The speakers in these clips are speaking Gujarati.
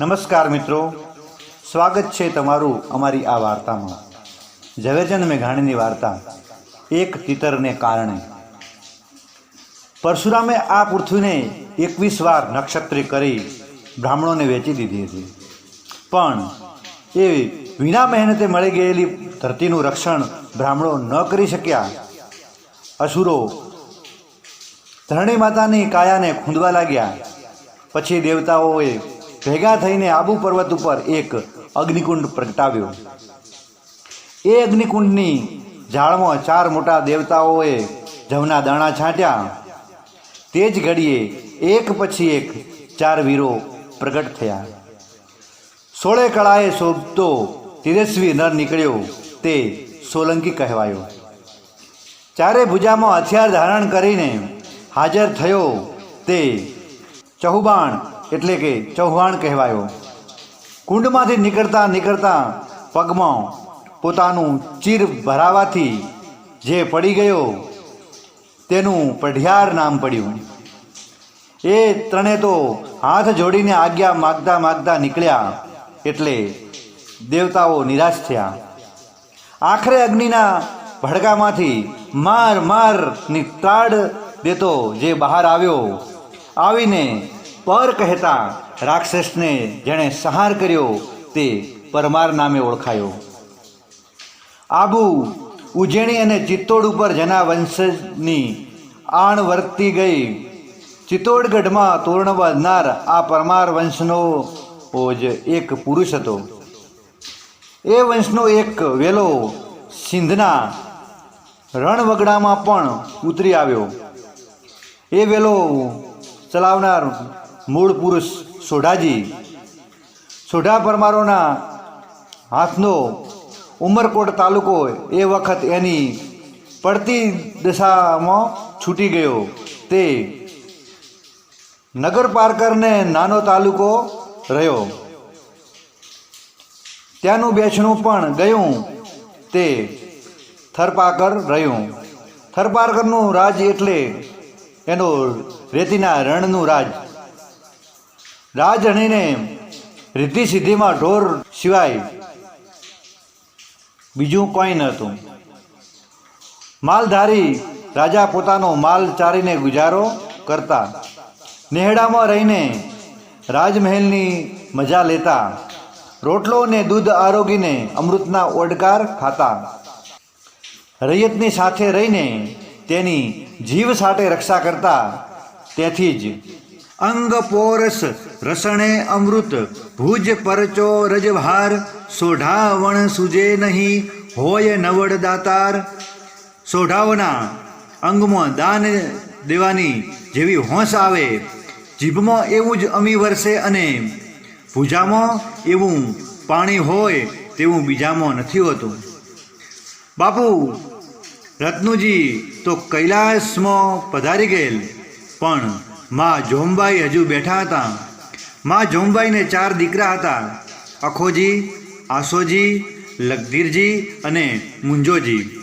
નમસ્કાર મિત્રો. સ્વાગત છે તમારું અમારી આ વાર્તામાં. ઝવેરચંદ મેઘાણીની વાર્તા, એક તિતરને કારણે. પરશુરામે આ પૃથ્વીને એકવીસ વાર નક્ષત્રી કરી બ્રાહ્મણોને વેચી દીધી હતી. પણ એ વિના મહેનતે મળી ગયેલી ધરતીનું રક્ષણ બ્રાહ્મણો ન કરી શક્યા. અસુરો ધરણી માતાની કાયાને ખૂંદવા લાગ્યા. પછી દેવતાઓએ ભેગા થઈને આબુ પર્વત ઉપર એક અગ્નિકુંડ પ્રગટાવ્યો. એ અગ્નિકુંડની ઝાડમાં ચાર મોટા દેવતાઓએ જવના દાણા છાંટ્યા. તે જ ઘડીએ એક પછી એક ચાર વીરો પ્રગટ થયા. સોળે કળાએ શોભતો તેજસ્વી નર નીકળ્યો, તે સોલંકી કહેવાયો. ચારે ભુજામાં હથિયાર ધારણ કરીને હાજર થયો તે ચહુબાણ એટલે કે ચૌહાણ કહેવાયો. કુંડમાંથી નીકળતા નીકળતા પગમાં પોતાનું ચીર ભરાવાથી જે પડી ગયો, તેનું પઢિયાર નામ પડ્યું. એ ત્રણે તો હાથ જોડીને આજ્ઞા માગતા માગતા નીકળ્યા એટલે દેવતાઓ નિરાશ થયા. આખરે અગ્નિના ભડકામાંથી માર મારની ત્રાડ દેતો જે બહાર આવ્યો, આવીને પર કહેતા રાક્ષસને જેણે સંહાર કર્યો તે પરમાર નામે ઓળખાયો. આબુ, ઉજેણી અને ચિત્તોડ ઉપર જેના વંશની આણ વર્તી ગઈ. ચિત્તોડગઢમાં તોરણ બાંધનાર આ પરમાર વંશનો જ એક પુરુષ હતો. એ વંશનો એક વેલો સિંધના રણવગડામાં પણ ઉતરી આવ્યો. એ વેલો ચલાવનાર મૂળ પુરુષ સોઢાજી. સોઢા પરમારોના હાથનો ઉમરકોટ તાલુકો એ વખત એની પડતી દશામાં છૂટી ગયો. તે નગર પારકરને નાનો તાલુકો રહ્યો. ત્યાંનું બેસણું પણ ગયું. તે થરપાકર રહ્યું. થરપારકરનું રાજ એટલે એનો રેતીના રણનું રાજ. રાજણીને રિદ્ધિ સિદ્ધિમાં ઢોર સિવાય બીજું કોઈ નહોતું. માલધારી રાજા પોતાનો માલ ચારીને ગુજારો કરતા. નેહડામાં રહીને રાજમહેલની મજા લેતા. રોટલો ને દૂધ આરોગીને અમૃતના ઓડકાર ખાતા. રૈયતની સાથે રહીને તેની જીવ સાથે રક્ષા કરતા. તેથી જ અંગ પોરસ રસણે અમૃત, ભુજ પરચો રજભાર, સોઢાવણ સુજે નહીં, હોય નવડ દાતાર. સોઢાઓના અંગમાં દાન દેવાની જેવી હોંશ આવે, જીભમાં એવું જ અમી વરસે અને ભુજામાં એવું પાણી હોય તેવું બીજામાં નથી હોતું. બાપુ, રત્નુજી તો કૈલાસમાં પધારી ગયેલ, પણ માં જોમબાઈ હજુ બેઠા હતા. માં જોમબાઈને ચાર દીકરા હતા. અખોજી, આસોજી, લગધીરજી અને મુંજોજી.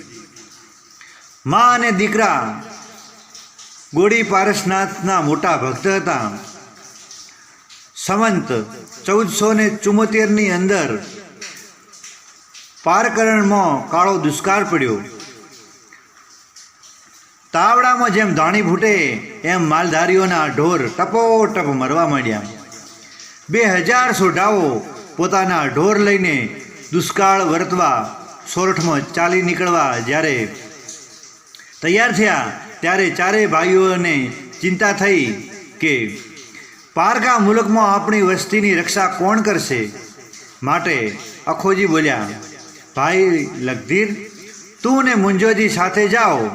માં અને દીકરા ગોળી પારસનાથના મોટા ભક્ત હતા. સંવંત ચૌદસો ને ચુમ્મોતેરની અંદર પારકરણમાં કાળો દુષ્કાળ પડ્યો. તાવડામાં જેમ ધાણી ફૂટે, એમ માલધારીઓના ઢોર ટપોટપ મરવા માંડ્યા. બે હજાર સોઢાઓ પોતાના ઢોર લઈને દુષ્કાળ વર્તવા સોરઠમાં ચાલી નીકળવા જ્યારે તૈયાર થયા, ત્યારે ચારેય ભાઈઓને ચિંતા થઈ કે પારકા મુલકમાં આપણી વસ્તીની રક્ષા કોણ કરશે? માટે અખોજી બોલ્યા, ભાઈ લગધીર, તું ને મુંજોજી સાથે જાઓ.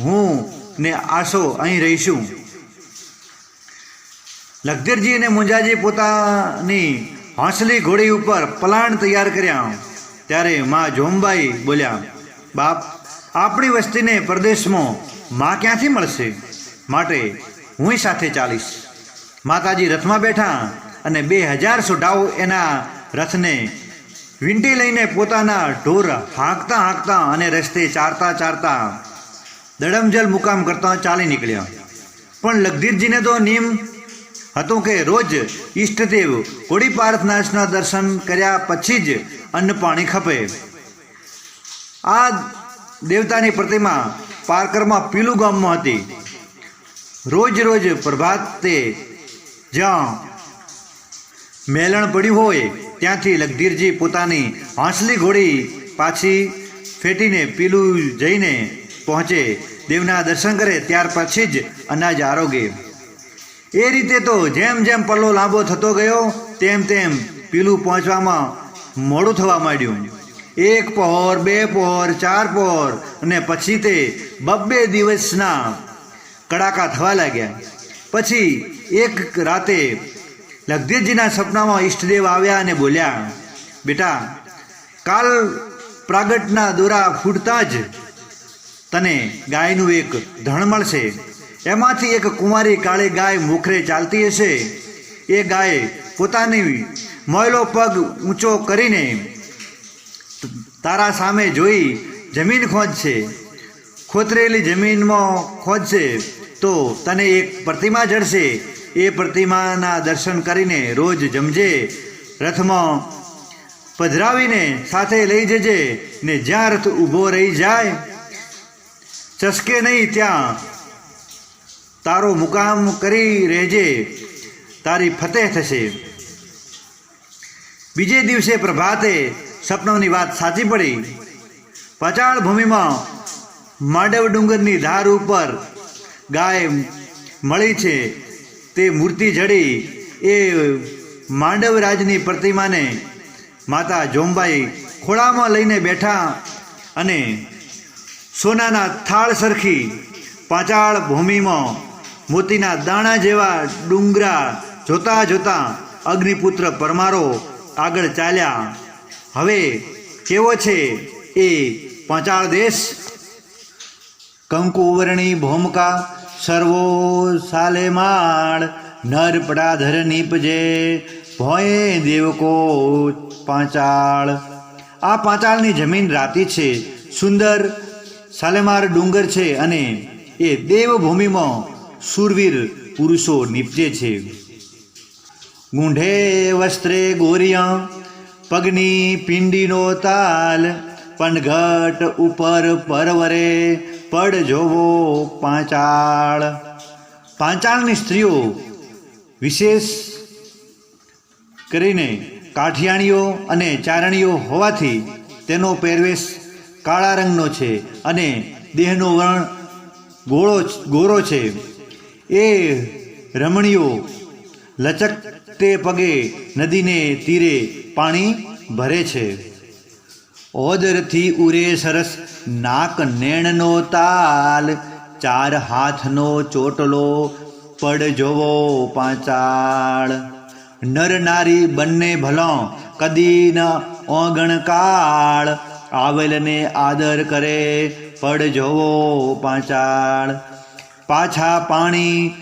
હું ને આસો અહીં રહીશું. લખધીરજી અને મુંજાજી પોતાની હોંસલી ઘોડી ઉપર પલાણ તૈયાર કર્યા. ત્યારે માં જોમબાઈ બોલ્યા, બાપ, આપણી વસ્તીને પ્રદેશમાં માં ક્યાંથી મળશે? માટે હું સાથે ચાલીશ. માતાજી રથમાં બેઠા અને બે હજાર સોઢાઓ એના રથને વીંટી લઈને પોતાના ઢોર હાંકતા હાંકતા અને રસ્તે ચારતા ચારતા દડમજલ મુકામ કરતા ચાલી નીકળ્યા. પણ લગધીરજીને તો નિયમ હતું કે રોજ ઈષ્ટદેવ કોડી દર્શન કર્યા પછી જ અન્ન પાણી ખપે. આ દેવતાની પ્રતિમા પારકરમાં પીલું ગામમાં હતી. રોજ રોજ પ્રભાતે જ્યાં મેલણ પડ્યું હોય ત્યાંથી લગધીરજી પોતાની હાંસલી ઘોડી પાછી ફેટીને પીલું જઈને પહોંચે, દેવના દર્શન કરે, ત્યાર પછી જ અનાજ આરોગે. એ રીતે તો જેમ જેમ પલ્લો લાંબો થતો ગયો, તેમ તેમ પીલું પહોંચવામાં મોડું થવા માંડ્યું. એક પહોર, બે પહોર, ચાર પહોર અને પછી તે બબ્બે દિવસના કડાકા થવા લાગ્યા. પછી એક રાતે લગધીરજીના સપનામાં ઈષ્ટદેવ આવ્યા અને બોલ્યા, બેટા, કાલ પ્રાગટના દોરા ફૂટતા જ તને ગાયનું એક ધણ મળશે. એમાંથી એક કુંવારી કાળી ગાય મુખરે ચાલતી હશે. એ ગાય પોતાની મોયલો પગ ઊંચો કરીને તારા સામે જોઈ જમીન ખોદશે. ખોતરેલી જમીનમાં ખોદશે તો તને એક પ્રતિમા જડશે. એ પ્રતિમાના દર્શન કરીને રોજ જમજે. રથમાં પધરાવીને સાથે લઈ જજે ને જ્યાં રથ ઊભો રહી જાય ચસકે નહીં ત્યાં. તારો મુકામ કરી રહેજે. તારી ફતેહ થશે. બીજે દિવસે પ્રભાતે સપનોની વાત સાચી પડી. પચાળ ભૂમિમાં માંડવ ડુંગરની ધાર ઉપર ગાય મળી છે. તે મૂર્તિ જડી એ માંડવરાજની પ્રતિમાને માતા જોમબાઈ ખોળામાં લઈને બેઠા અને સોનાના થાળ સરખી પાંચાળ ભૂમિમાં મોતીના દાણા જેવા ડુંગરા જોતા જોતા અગ્નિપુત્ર પરમારો આગળ ચાલ્યા. હવે કેવો છે એ પાંચાળ દેશ? કંકુવર્ણી ભૂમકા સર્વો સાલે માળ, નર પડાધર નીપજે, ભોયે દેવકો પાંચાળ. આ પાંચાળની જમીન રાતી છે, સુંદર સાલેમાર ડુંગર છે અને એ દેવભૂમિમાં સુરવીર પુરુષો નીપજે છે. ગુંઢે વસ્ત્રે ગોરિયા, પગની પિંડીનો તાલ પણઘટ ઉપર પરવરે, પડ જોવો પાંચાળ. પાંચાળની સ્ત્રીઓ વિશેષ કરીને કાઠિયાણીઓ અને ચારણીઓ હોવાથી તેનો પહેરવેશ કાળા રંગનો છે અને દેહનો વર્ણ ગોળો ગોરો છે. એ રમણીઓ લચકતે પગે નદીને તીરે પાણી ભરે છે. ઓદરથી ઉરે સરસ નાક નેણનો તાલ, ચાર હાથનો ચોટલો પડ જોવો પાંચાળ. નર નારી બંને ભલો, કદી ન ઓગણ કાળ. આવેલને આદર કરે પડ જોવો પાંચાળ. પાછા પાણી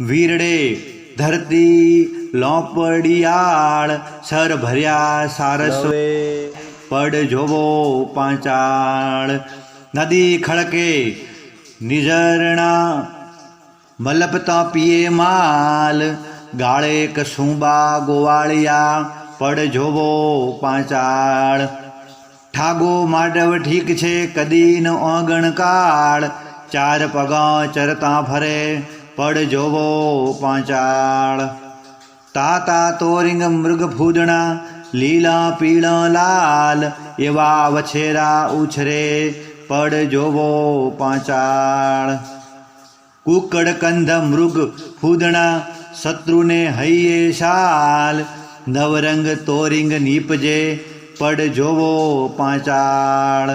વીરડે ધરતી લોપડિયાળ સર ભર્યા સારસવે પડ જોવો પાંચાળ. નદી ખડકે નિઝરણા મલપતા પીએ માલ. ગાળે કસુંબા ગોવાળિયા પડ જોવો પાંચાળ. ઠાગો માડવ ઠીક છે કદી ન ઓગણ કાળ, ચાર પગા ચરતા ફરે, પડ જોવો પાંચાળ. તાતા તોરિંગ મૃગ ફૂદણા, લીલા પીળા લાલ, એવા વછેરા ઉછરે, પડ જોવો પાંચાળ. કુકડ કંધ મૃગ ફૂદણા, શત્રુને હૈયે શાલ, નવરંગ તોરિંગ નીપજે પડ જોવો પાંચાળ.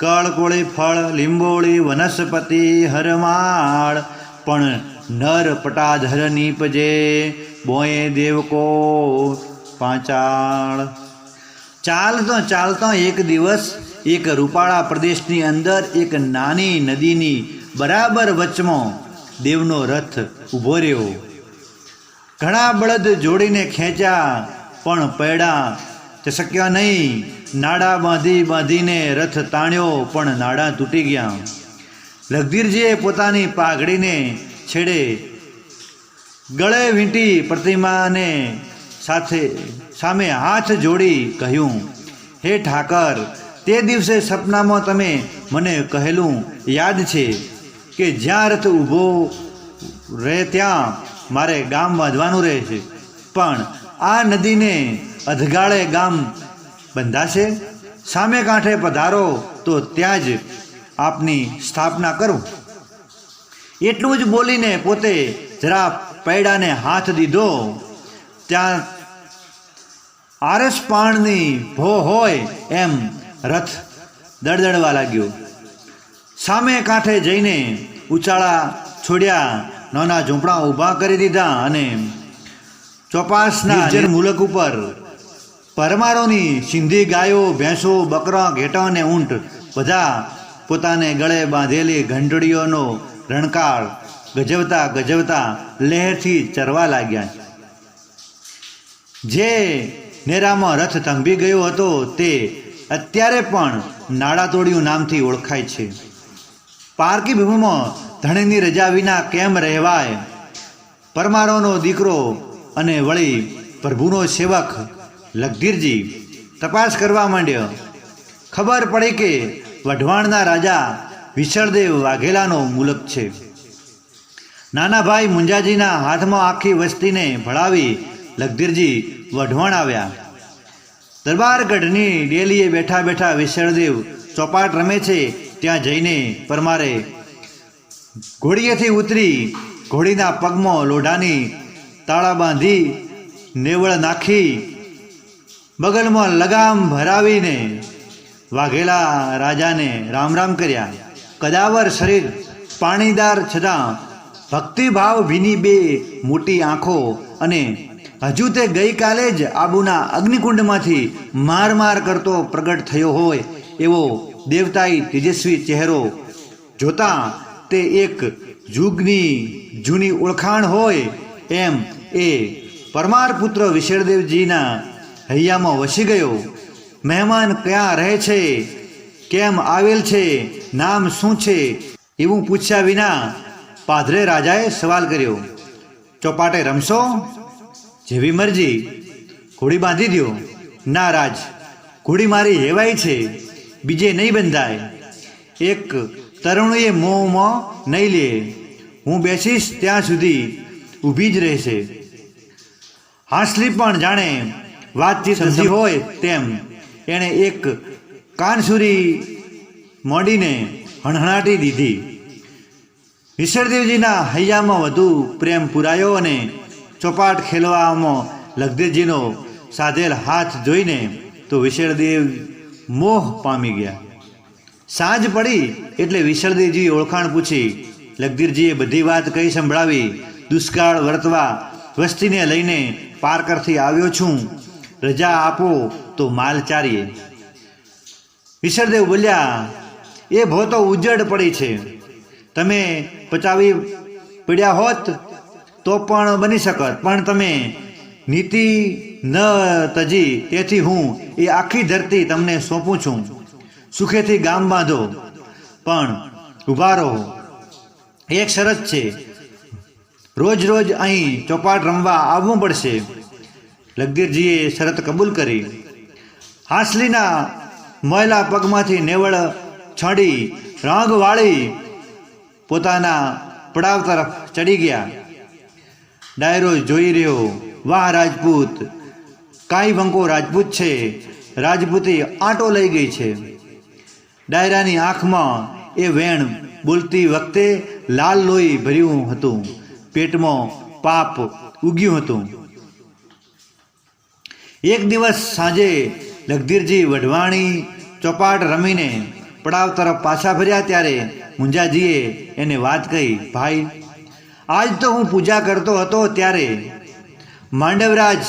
કળકોળી ફળ, લીંબોળી, વનસ્પતિ, હરમાળ. પણ નર પટાધર નીપજે બોએ દેવકો પાંચાળ. ચાલતો ચાલતો એક દિવસ એક રૂપાળા પ્રદેશની અંદર એક નાની નદીની બરાબર વચમાં દેવનો રથ ઊભો રહ્યો. ઘણા બળદ જોડીને ખેંચ્યા, પણ પૈડા ચસક્યા નહીં. નાડા બાંધી બાંધીને રથ તાણ્યો, પણ નાડા તૂટી ગયા. લગધીરજીએ પોતાની પાઘડીને છેડે ગળે વીંટી પ્રતિમાને સાથે, સામે હાથ જોડી કહ્યું, હે ઠાકર, તે દિવસે સપનામાં તમે મને કહેલું યાદ છે કે જ્યાં રથ ઊભો રહે ત્યાં મારે ગામ બાંધવાનું રહે છે. પણ આ નદીને અધગાળે ગામ બંધાશે સામે કાંઠે પધારો તો ત્યાં જ આપની સ્થાપના કરું. એટલું જ બોલીને પોતે જરા પૈડાને હાથ દીધો. ત્યાં આરસ પાણની ભો હોય એમ રથ દળદળવા લાગ્યો. સામે કાંઠે જઈને ઉચાળા છોડ્યા નાના ઝૂંપડા ઊભા કરી દીધા અને ચોપાસના મુલક ઉપર પરમારોની સિંધી ગાયો, ભેંસો, બકરા, ઘેટા અને ઊંટ બધા પોતાને ગળે બાંધેલી ઘંટડીઓનો રણકાળ ગજવતા ગજવતા લહેરથી ચરવા લાગ્યા જે નેરામાં રથ થંભી ગયો હતો તે અત્યારે પણ નાડાતોડિયું નામથી ઓળખાય છે. પારકી ભૂમિમાં ધણીની રજા વિના કેમ રહેવાય? પરમારોનો દીકરો અને વળી પ્રભુનો સેવક લગધીરજી તપાસ કરવા માંડ્યો. ખબર પડી કે વઢવાણના રાજા વિશળદેવ વાઘેલાનો મુલક છે. નાના ભાઈ મુંજાજીના હાથમાં આખી વસ્તીને ભળાવી લગધીરજી વઢવાણ આવ્યા. દરબારગઢની ડેલીએ બેઠા બેઠા વિશળદેવ ચોપાટ રમે છે, ત્યાં જઈને પરમારે ઘોડીએથી ઉતરી ઘોડીના પગમાં લોઢાની તાળા બાંધી નેવળ નાખી બગલમાં લગામ ભરાવીને વાઘેલા રાજાને રામ રામ કર્યા. કદાવર શરીર પાણીદાર છતાં ભક્તિભાવ ભીની બે મોટી આંખો અને હજુ તે ગઈકાલે જ આબુના અગ્નિકુંડમાંથી માર માર કરતો પ્રગટ થયો હોય એવો દેવતાઈ તેજસ્વી ચહેરો જોતા તે એક જુગની જૂની ઓળખાણ હોય એમ એ પરમાર પુત્ર વિશળદેવજીના હૈયામાં વસી ગયો. મહેમાન ક્યાં રહે છે? કેમ આવેલ છે? નામ શું છે? એવું પૂછ્યા વિના પાધરે રાજાએ સવાલ કર્યો. ચોપાટે રમશો? જેવી મરજી. ઘોડી બાંધી દો ના રાજ, ઘોડી મારી હેવાઈ છે. બીજે નહીં બંધાય. એક તરુણીએ મોંમાં નહીં લે. હું બેસીશ ત્યાં સુધી ઊભી જ રહેશે. હાંસલી પણ જાણે વાતચીત થતી હોય તેમ એણે એક કાનસુરી મોડીને હણહણાટી દીધી. વિશળદેવજીના હૈયામાં વધુ પ્રેમ પુરાયો અને ચોપાટ ખેલવામાં લગધીરજીનો સાધેલ હાથ જોઈને તો વિશળદેવ મોહ પામી ગયા. સાંજ પડી એટલે વિશળદેવજી ઓળખાણ પૂછી લગધીરજીએ બધી વાત કહી સંભળાવી દુષ્કાળ વર્તવા વસ્તીને લઈને પારકરથી આવ્યો છું. રજા આપો તો માલ ચારીએ. વિશળદેવ બોલ્યા, એ ભો તો ઉજ્જડ પડી છે. તમે પચાવી પડ્યા હોત તો પણ બની શકત. પણ તમે નીતિ ન તજી, તેથી હું એ આખી ધરતી તમને સોંપું છું. સુખેથી ગામ બાંધો, પણ ઊભા રહો. એક શરત છે. રોજ રોજ અહીં ચોપાટ રમવા આવવું પડશે. લગધીરજીએ શરત કબૂલ કરી. હાંસલીના મોયલા પગમાંથી નેવળ છડી રંગ વાળી પોતાના પડાવ તરફ ચડી ગયા. ડાયરો જોઈ રહ્યો, વાહ રાજપૂત, કાંઈ બંકો રાજપૂત છે, રાજપૂતી આંટો લઈ ગઈ છે. ડાયરાની આંખમાં એ વેણ બોલતી વખતે લાલ લોહી ભર્યું હતું, પેટમાં પાપ ઉગ્યું હતું. એક દિવસ સાંજે લગધીરજી વઢવાણી ચોપાટ રમીને પડાવ તરફ પાછા ફર્યા ત્યારે મુંજાજીએ એને વાત કહી, ભાઈ, આજ તો હું પૂજા કરતો હતો ત્યારે માંડવરાજ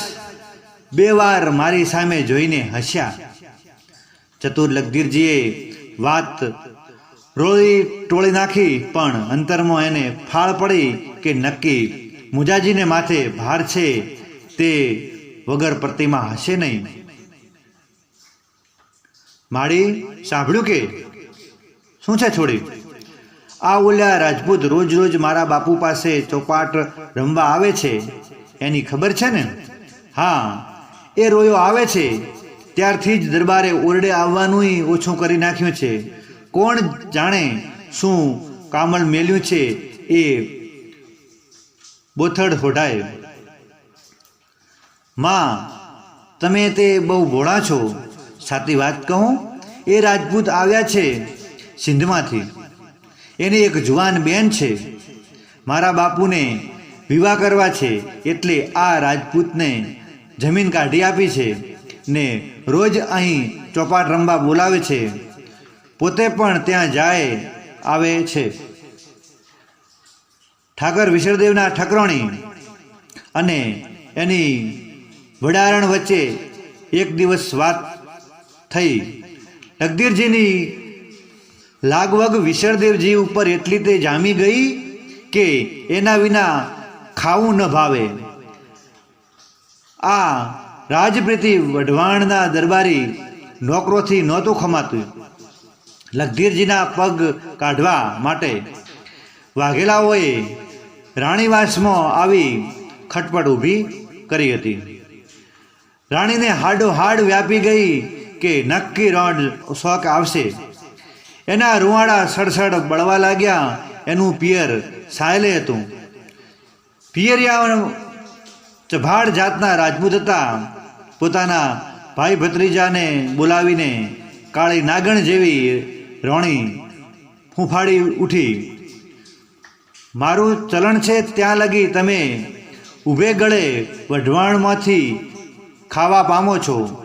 બે વાર મારી સામે જોઈને હસ્યા. ચતુર લગધીરજીએ વાત રોળી ટોળી નાખી, પણ અંતરમાં એને ફાળ પડી કે નક્કી, મુજાજીને માથે ભાર છે તે વગર પ્રતિમા હશે નહીં. માળી, સાંભળ્યું કે? શું છે છોડી? આ ઓલ્યા રાજપૂત રોજ રોજ મારા બાપુ પાસે ચોપાટ રમવા આવે છે. એની ખબર છે ને? હા, એ રોયો આવે છે. ત્યારથી જ દરબારે ઓરડે આવવાનુંય ઓછું કરી નાખ્યું છે. કોણ જાણે શું કામળ મેલ્યું છે એ બોથડ હોઢાય. માં, તમે તે બહુ ભોળા છો. સાચી વાત કહું, એ રાજપૂત આવ્યા છે સિંધમાંથી. એની એક જુવાન બેન છે. મારા બાપુને વિવાહ કરવા છે એટલે આ રાજપૂતને જમીન કાઢી આપી છે ને રોજ અહીં ચોપાટ રમવા બોલાવે છે. પોતે પણ ત્યાં જાય, આવે છે. ઠાકર વિશ્વદેવના ઠકરાણી અને એની વડારણ વચ્ચે એક દિવસ વાત થઈ. તકદીરજીની લાગવગ વિશળદેવજી ઉપર એટલી તે જામી ગઈ કે એના વિના ખાવું ન ભાવે. આ રાજપ્રીતિ વઢવાણના દરબારી નોકરોથી નહોતું ખમાતું. લગધીરજીના પગ કાઢવા માટે વાઘેલાઓએ રાણીવાસમાં આવી ખટપટ ઊભી કરી હતી. રાણીને હાડો હાડ વ્યાપી ગઈ કે નક્કી રોડ શોખ આવશે. એના રૂવાડા સડસડ બળવા લાગ્યા, એનું પિયર સાયલે હતું. પિયરિયા ચભાડ જાતના રાજપૂત હતા. પોતાના ભાઈ ભત્રીજાને બોલાવીને કાળી નાગણ જેવી રોણી ફૂંફાડી ઉઠી. મારું ચલણ છે ત્યાં લગી તમે ઊભે ગળે વઢવાણમાંથી ખાવા પામો છો?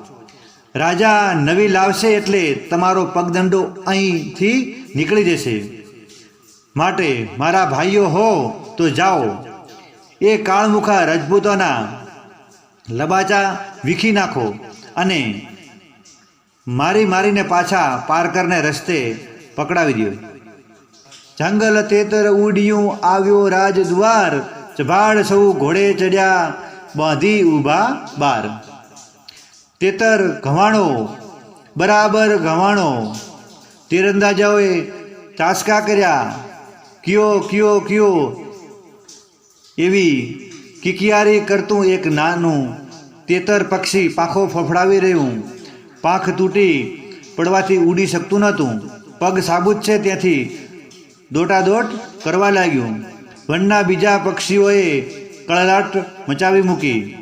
રાજા નવી લાવશે એટલે તમારો પગદંડો અહીંથી નીકળી જશે. માટે, મારા ભાઈઓ હો, તો જાઓ. એ કાળમુખા રજપૂતોના લબાચા વીખી નાખો અને મારી મારીને પાછા પારકરને રસ્તે પકડાવી દો જંગલ તેતર ઉડ્યું, આવ્યો રાજદ્વાર. ચભાડ સૌ ઘોડે ચડ્યા બાંધી ઊભા બાર. તેતર ઘવાણો, બરાબર ઘવાણો. તીરંદાજાઓએ તાસકા કર્યા. કયો કયો કયો. એવી કિકિયારી કરતું એક નાનું તેતર પક્ષી પાંખો ફફડાવી રહ્યું. પાંખ તૂટી પડવાથી ઉડી શકતું નહોતું. પગ સાબુત છે ત્યાંથી દોટાદોટ કરવા લાગ્યું. વનના બીજા પક્ષીઓએ કળલાટ મચાવી મૂકી.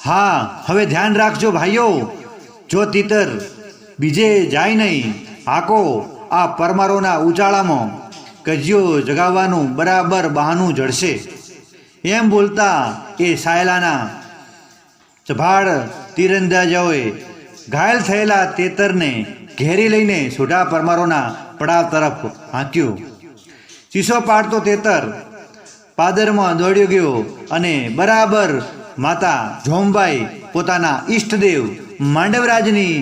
હા, હવે ધ્યાન રાખજો ભાઈઓ. જો તીતર બીજે જાય નહીં આકો આ પરમારોના ઉચાળામાં કજિયો જગાવવાનું બરાબર બહાનું જડશે. એમ બોલતા એ સાયલાના ચભાડ તીરંદાજાઓએ ઘાયલ થયેલા તેતરને ઘેરી લઈને સોઢા પરમારોના પડાવ તરફ હાંક્યો. ચીસો પાડતો તેતર પાદરમાં દોડ્યો ગયો અને બરાબર માતા જોમબાઈ પોતાના ઈષ્ટદેવ માંડવરાજની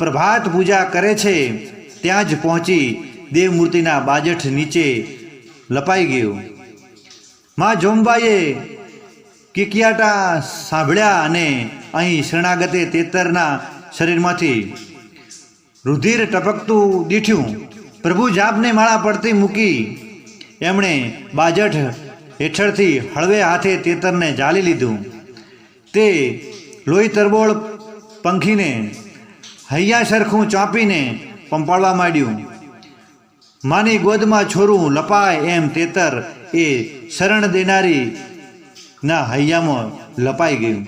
પ્રભાત પૂજા કરે છે, ત્યાં જ પહોંચી દેવમૂર્તિના બાજઠ નીચે લપાઈ ગયો. માં જોમબાઈએ કિકિયાટા સાંભળ્યા અને અહીં શરણાગતે તેતરના શરીરમાંથી રુધિર ટપકતું દીઠ્યું. પ્રભુ જાપને માળા પડતી મૂકી. એમણે બાજઠ હેઠળથી હળવે હાથે તેતરને જાળી લીધું. તે લોહી તરબોળ પંખીને હૈયા સરખું ચાંપીને પંપાળવા માંડ્યું. માની ગોદમાં છોરું લપાય એમ તેતર એ શરણ દેનારી ના હૈયામાં લપાઈ ગયું.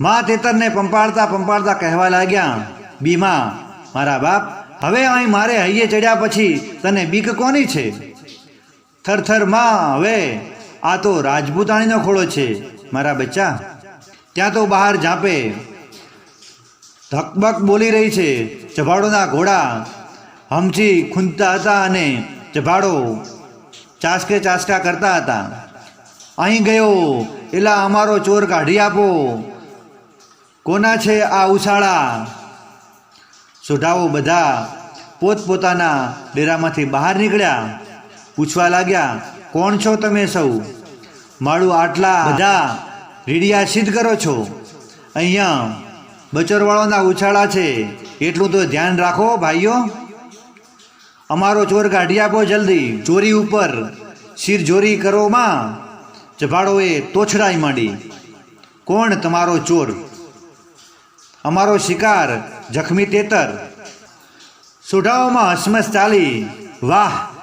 મા તેતરને પંપાળતા પંપાળતા કહેવા લાગ્યા બીમા મારા બાપ, હવે અહીં મારે હૈયે ચડ્યા પછી તને બીક કોની છે? થરથરમાં હવે આ તો રાજપૂતાણીનો ખોળો છે, મારા બચ્ચા. ત્યાં તો બહાર ઝાંપે. ધકબક બોલી રહી છે, ચભાડોના ઘોડા. હમચી ખૂંદતા હતા અને ચભાડો ચાસકે ચાસકા કરતા હતા. અહીં ગયો, એલા અમારો ચોર કાઢી આપો. કોના છે આ ઉછાળા? સોઢાઓ બધા પોતપોતાના ડેરામાંથી બહાર નીકળ્યા. પૂછવા લાગ્યા, કોણ છો તમે સૌ? મારું આટલા બધા રીડિયા સિદ્ધ કરો છો? અહીંયા બચરવાળાના ઉછાળા છે, એટલું તો ધ્યાન રાખો ભાઈઓ. અમારો ચોર કાઢી આપો જલ્દી. ચોરી ઉપર શિરજોરી કરોમાં જભાડોએ તોછડાઈ માંડી. કોણ તમારો ચોર? અમારો શિકાર જખમી તેતર. સોઢાઓમાં હસમસ ચાલી. વાહ!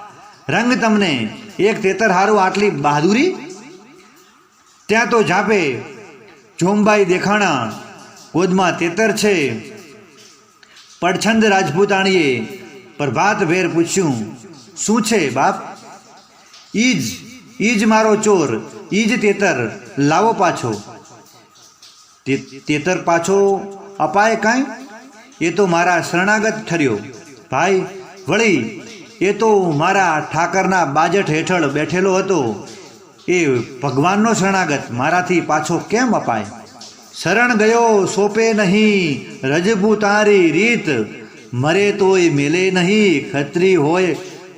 રંગ તમને એક તેતર હારું આટલી બહાદુરી? ત્યાં તો ઝાપે જોમબાઈ દેખાણા, ગોદમાં તેતર છે. પડછંદ રાજપૂતાણીએ પ્રભાત ભેર પૂછ્યું, શું છે બાપ? ઈજ ઈજ મારો ચોર, ઈજ તેતર, લાવો પાછો. તેતર પાછો અપાય કાંઈ? એ તો મારા શરણાગત ઠર્યો. ભાઈ, વળી એ તો મારા ઠાકરના બાજટ હેઠળ બેઠેલો હતો. એ ભગવાનનો શરણાગત મારાથી પાછો કેમ અપાય? શરણ ગયો સોપે નહીં રજબુ તારી રીત. મરે તોય મેલે નહીં, ખત્રી હોય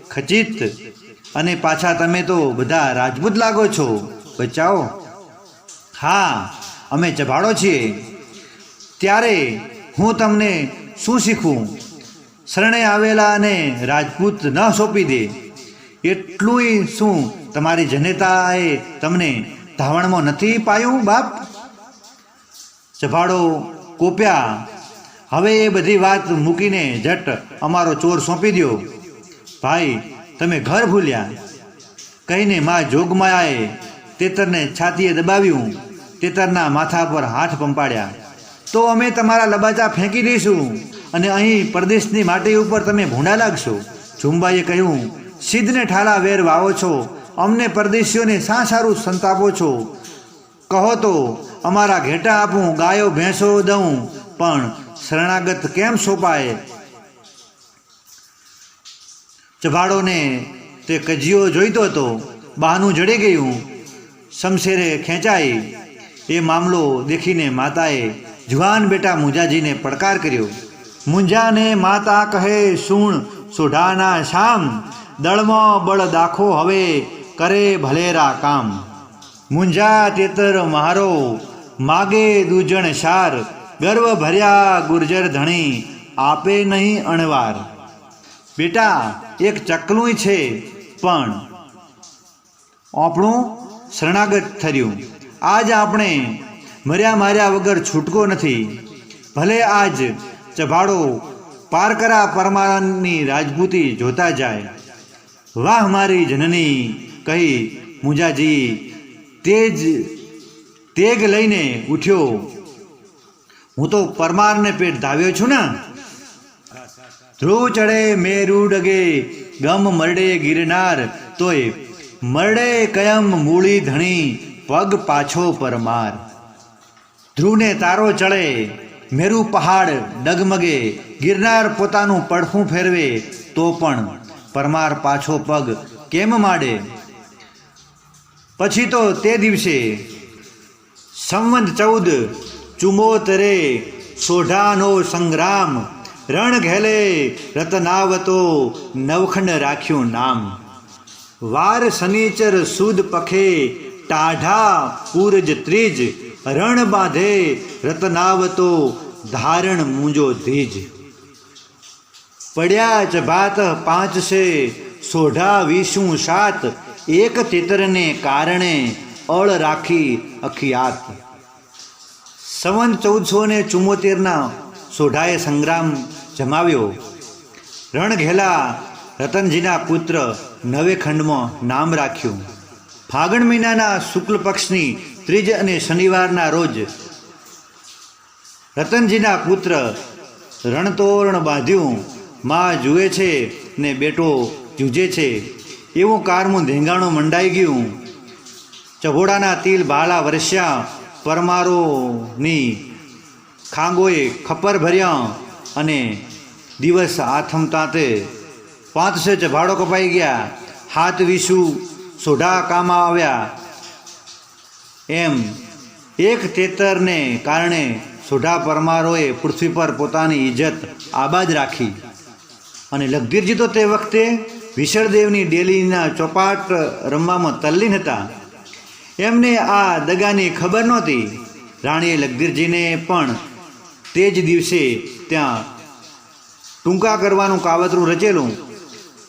ખચિત. અને પાછા તમે તો બધા રાજપૂત લાગો છો. બચાવો. હા, અમે ચભાડો છીએ. ત્યારે હું તમને શું શીખવું શરણે આવેલાને રાજપૂત ન સોંપી દે. એટલુંય શું તમારી જનેતાએ તમને ધાવણમાં નથી પાયું, બાપ? ચભાડો કોપ્યા. હવે એ બધી વાત મૂકીને જટ અમારો ચોર સોંપી દો ભાઈ, તમે ઘર ભૂલ્યા. કહીને મા જોગમાયાએ તેતરને છાતીએ દબાવ્યું, તેતરના માથા પર હાથ પંપાડ્યા. તો અમે તમારા લબાચા ફેંકી દઈશું. અને અહીં પરદેશની માટી ઉપર તમે ભૂંડા લાગશો. ઝુંબાઈએ કહ્યું સિદ્ધને ઠાલા વેર વાવો છો. અમને પરદેશીઓને શા સારું સંતાપો છો. કહો તો, અમારા ઘેટા આપું, ગાયો, ભેંસો દઉં, પણ શરણાગત કેમ સોંપાય? ચભાડોને તે કજીઓ જોઈતો હતો. બહાનું જડી ગયું. શમશેરે ખેંચાઈ. એ મામલો દેખીને માતાએ જુવાન બેટા મુજાજીને પડકાર કર્યો. મુંજાને માતા કહે શૂણ સોઢાના શામ, દળમાં બળ દાખો હવે, કરે ભલેરા કામ. મુંજા તેતર મારો, માગે દૂજણ શાર, ગર્વ ભર્યા ગુર્જર ધણી, આપે નહીં અણવાર. બેટા, એક ચકલું છે, પણ આપણું શરણાગત થર્યું. આજ આપણે મર્યા માર્યા વગર છૂટકો નથી. ભલે આજ ચભાડો પારકરા પરમારની રાજપૂતી જોતા જાય. વાહ મારી જનની, કહી મુજાજી, તેજ, તેગ લઈને ઉઠ્યો. હું તો પરમારને પેટ ધાવ્યો છું ને. ધ્રુવ ચડે મેરુ ડગે, ગમ મરડે ગિરનાર, તોય મરડે કયમ મૂળી ધણી, પગ પાછો પરમાર. ધ્રુવને તારો ચડે મેરુ પહાડ ડગમગે, ગિરનાર પોતાનું પડખું ફેરવે, તો પણ પરમાર પાછો પગ કેમ માડે? પછી તો તે દિવસે સંવંત ચૌદ ચુમોતરે સોઢાનો સંગ્રામ, રણ ઘેલે, રતનાવતો નવખંડ રાખ્યું નામ. વાર શનિચર સુદ પખે, ટાઢા, પૂરજ ત્રીજ રણ બાંધે, રતનાવતો ધારણ મૂંજો ધીજ. પડ્યા જ ભાત પાંચ છે સોઢા વીસું સાત, એક તિતરને કારણે અળ રાખી અખિયાત. સવન ચૌદસો ને ચુમ્મોતેરના સોઢાએ સંગ્રામ જમાવ્યો. રણઘેલા રતનજીના પુત્ર નવે ખંડમાં નામ રાખ્યું. ફાગણ મહિનાના શુક્લ પક્ષની ત્રીજ અને શનિવારના રોજ રતનજીના પુત્ર રણતોરણ બાંધ્યું, માં જુએ છે ને બેટો જુજે છે. એવું કારમું ધેંગાણું મંડાઈ ગયું. ચભોડાના તિલ ભાલા વરસ્યા, પરમારોની ખાંગોએ ખપર ભર્યા અને દિવસ આથમતા તે પાંચસો ચભાડો કપાઈ ગયા. હાથ વિશુ સોઢા કામાં આવ્યા. એમ એક તેતરને કારણે સોઢા પરમારોએ પૃથ્વી પર પોતાની ઇજ્જત આબાદ રાખી. અને લગધીરજી તો તે વખતે વિશળદેવની ડેલીના ચોપાટ રમવામાં તલ્લીન હતા. એમને આ દગાની ખબર નહોતી. રાણીએ લગધીરજીને પણ તે જ દિવસે ત્યાં ટૂંકા કરવાનું કાવતરું રચેલું.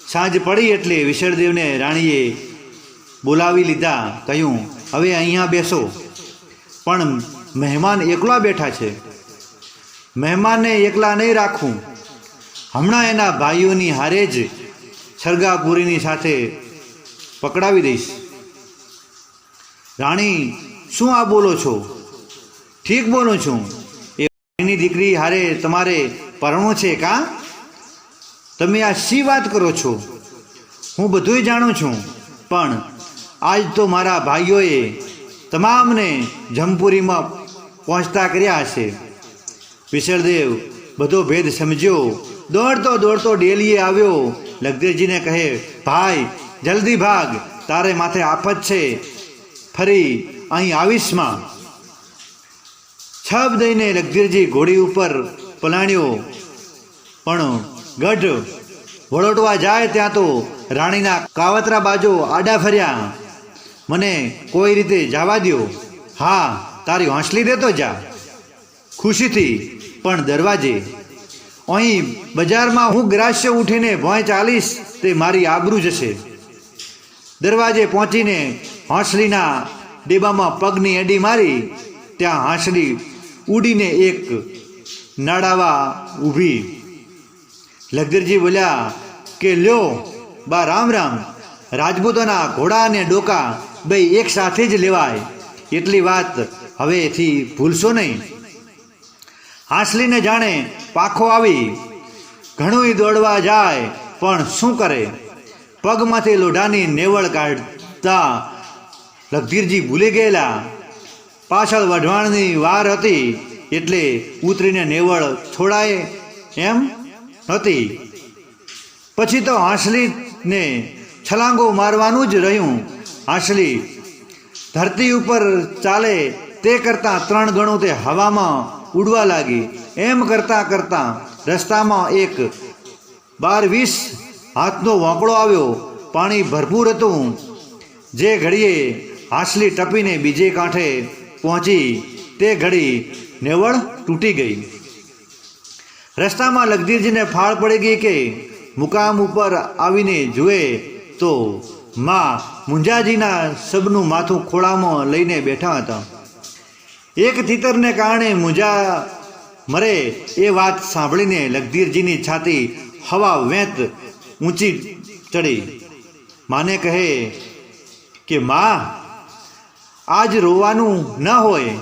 સાંજ પડી એટલે વિશળદેવને રાણીએ બોલાવી લીધા, કહ્યું હવે અહીંયા બેસો. પણ મહેમાન એકલા બેઠા છે. મહેમાનને એકલા નહીં રાખવું હમણાં એના ભાઈઓની હારે જ સરગાપુરીની સાથે પકડાવી દઈશ. રાણી, શું આ બોલો છો? ઠીક બોલું છું. એ ભાઈની દીકરી હારે તમારે પરણું છે કાં? તમે આ શી વાત કરો છો? હું બધુંય જાણું છું. પણ આજ તો મારા ભાઈઓએ તમામને જમપુરીમાં પહોંચતા કર્યા હશે. વિશળદેવ બધો ભેદ સમજ્યો. દોડતો દોડતો ડેલીએ આવ્યો. લગદેવજીને કહે, ભાઈ, જલ્દી ભાગ. તારે માથે આફત છે. ફરી અહીં આવીશમાં છબ દઈને લગધીરજી ઘોડી ઉપર પલાણ્યો. પણ ગઢ વળોટવા જાય ત્યાં તો રાણીના કાવતરા બાજુ આડા ફર્યા. મને કોઈ રીતે જવા દ્યો. હા, તારી હોંસલી દેતો જા. ખુશીથી, પણ દરવાજે. અહીં બજારમાં હું ગ્રાસ્ય ઉઠીને ભોંય ચાલીશ, તે મારી આબરૂ જશે દરવાજે પહોંચીને હોંસલીના ડેબામાં પગની એડી મારી, ત્યાં હાંસલી ઉડીને એક નાડાવા ઊભી. લગદરજી બોલ્યા કે લ્યો, બા રામ રામ, રાજપૂતોના ઘોડા અને ડોકા બે એક સાથે જ લેવાય. એટલી વાત હવેથી ભૂલશો નહીં. હાંસલીને જાણે પાખો આવી ઘણું દોડવા જાય, પણ શું કરે? પગમાંથી લોઢાની નેવળ કાઢતા લગધીરજી ભૂલી ગયેલા. પાછળ વઢવાણની વાર હતી, એટલે ઉતરીને નેવળ છોડાય એમ હતી. પછી તો હાંસલીને છલાંગો મારવાનું જ રહ્યું. હાંસલી ધરતી ઉપર ચાલે તે કરતાં ત્રણ ગણું તે હવામાં ઉડવા લાગી. એમ કરતાં કરતાં રસ્તામાં એક બાર વીસ હાથનો વાંકડો આવ્યો. પાણી ભરપૂર હતું. જે ઘડીએ હાંસલી ટપીને બીજે કાંઠે પહોંચી તે ઘડી નેવળ તૂટી ગઈ. રસ્તામાં લગધીરજીને ફાળ પડી ગઈ કે મુકામ ઉપર આવીને જુએ તો માં મુંજાજીના સબનું માથું ખોળામાં લઈને બેઠા હતા. એક તીતરને કારણે મુંજા મરે એ વાત સાંભળીને લગધીરજીની છાતી હવા વેંત ઊંચી ચડી. માને કહે કે, માં, આજ રોવાનું ન હોય.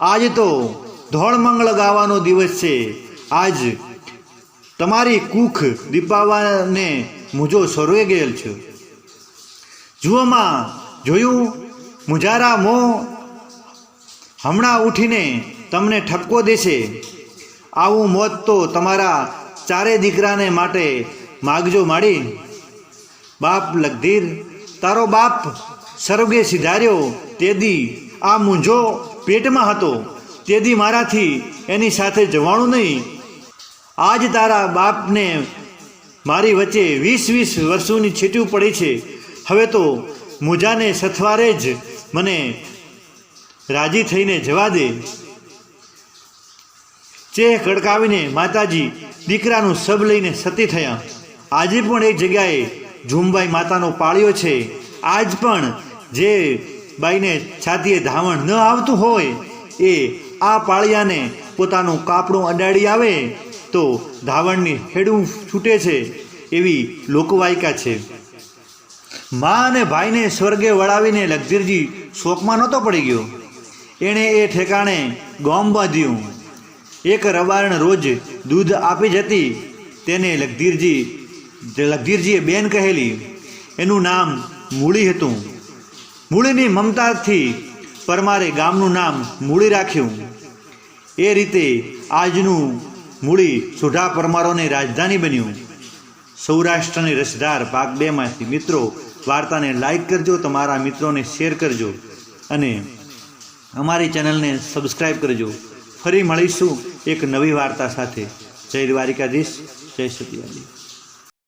આજ તો ધોળમંગળ ગાવાનો દિવસ છે. આજ તમારી કૂખ દીપાવાને મુજો સર્વે ગયેલ છે. જુઓમાં જોયું? મુજારા મો હમણાં ઉઠીને તમને ઠપકો દેશે. આવું મોત તો તમારા ચારે દીકરાને માટે માગજો માડી. બાપ લગધીર, તારો બાપ સર્ગે સિધાર્યો, તેદી આ મૂંઝો પેટમાં હતો. તેદી મારાથી એની સાથે જવાનું નહીં. આજ તારા બાપને મારી વચ્ચે વીસ વીસ વર્ષોની છીટ્યું પડી છે. હવે તો મોજાને સથવારે જ મને રાજી થઈને જવા દે. ચેહ કડકાવીને માતાજી દીકરાનું સબ લઈને સતી થયા. આજે પણ એક જગ્યાએ ઝુમબાઈ માતાનો પાળ્યો છે. આજ પણ જે બાઈને છાતીએ ધાવણ ન આવતું હોય એ આ પાળિયાને પોતાનું કાપડું અડાડી આવે તો ધાવણની હેડું છૂટે છે એવી લોકવાયકા છે. મા અને ભાઈને સ્વર્ગે વળાવીને લગધીરજી શોકમાં નહોતો પડી ગયો. એણે એ ઠેકાણે ગોમ બાંધ્યું. એક રબારણ રોજ દૂધ આપી જતી તેને લગધીરજી લગધીરજીએ બેન કહેલી, એનું નામ મૂળી હતું. મૂળીની મમતાથી પરમારે ગામનું નામ મૂળી રાખ્યું. એ રીતે આજનું મૂળી સુઢા પરમારોની રાજધાની બન્યું. સૌરાષ્ટ્રની રસધાર ભાગ બેમાંથી મિત્રો વાર્તાને લાઈક કરજો, તમારા મિત્રોને શેર કરજો અને અમારી ચેનલને સબસ્ક્રાઈબ કરજો. ફરી મળીશું એક નવી વાર્તા સાથે. જય દ્વારિકાધીશ, જય સત્યાજી.